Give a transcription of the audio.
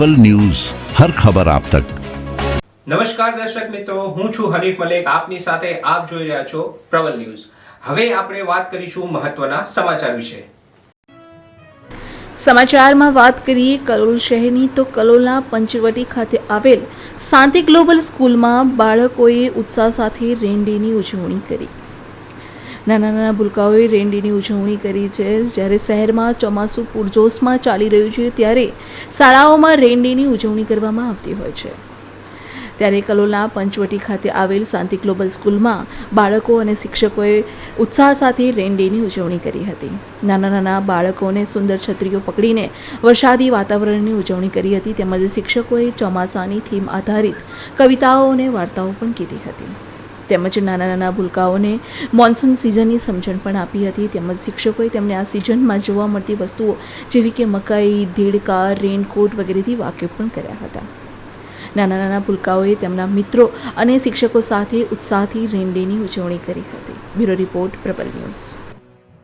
People news હર ખબર આપ તક નમસ્કાર દર્શક મિત્રો હું છું હરીફ મલેક આપની સાથે આપ જોઈ રહ્યા છો પ્રબલ ન્યૂઝ. હવે આપણે વાત કરીશું મહત્વના સમાચાર વિશે. સમાચારમાં વાત કરીએ કલોલ શહેરની તો કલોલના પંચવટી ખાતે આવેલ શાંતિ ગ્લોબલ સ્કૂલમાં બાળકોએ ઉત્સાહ સાથે રેન ડેની ઉજવણી કરી. નાના નાના ભૂલકાઓએ રેન્ડીની ઉજવણી કરી છે. જ્યારે શહેરમાં ચોમાસું પૂરજોશમાં ચાલી રહ્યું છે, ત્યારે શાળાઓમાં રેન્ડીની ઉજવણી કરવામાં આવતી હોય છે. ત્યારે કલોલના પંચવટી ખાતે આવેલ શાંતિ ગ્લોબલ સ્કૂલમાં બાળકો અને શિક્ષકોએ ઉત્સાહ સાથે રેનડેની ઉજવણી કરી હતી. નાના નાના બાળકોને સુંદર છત્રીઓ પકડીને વરસાદી વાતાવરણની ઉજવણી કરી હતી. તેમજ શિક્ષકોએ ચોમાસાની થીમ આધારિત કવિતાઓ અને વાર્તાઓ પણ કીધી હતી. તેમજ નાના નાના ભૂલકાઓને મોન્સૂન સિઝનની સમજણ પણ આપી હતી. તેમજ શિક્ષકોએ તેમને આ સિઝનમાં જોવા મળતી વસ્તુઓ જેવી કે મકાઈ દેડકા રેનકોટ વગેરેથી વાકેફ પણ કર્યા હતા. નાના નાના ભૂલકાઓએ તેમના મિત્રો અને શિક્ષકો સાથે ઉત્સાહથી રેનડેની ઉજવણી કરી હતી. Bureau report Prabal news.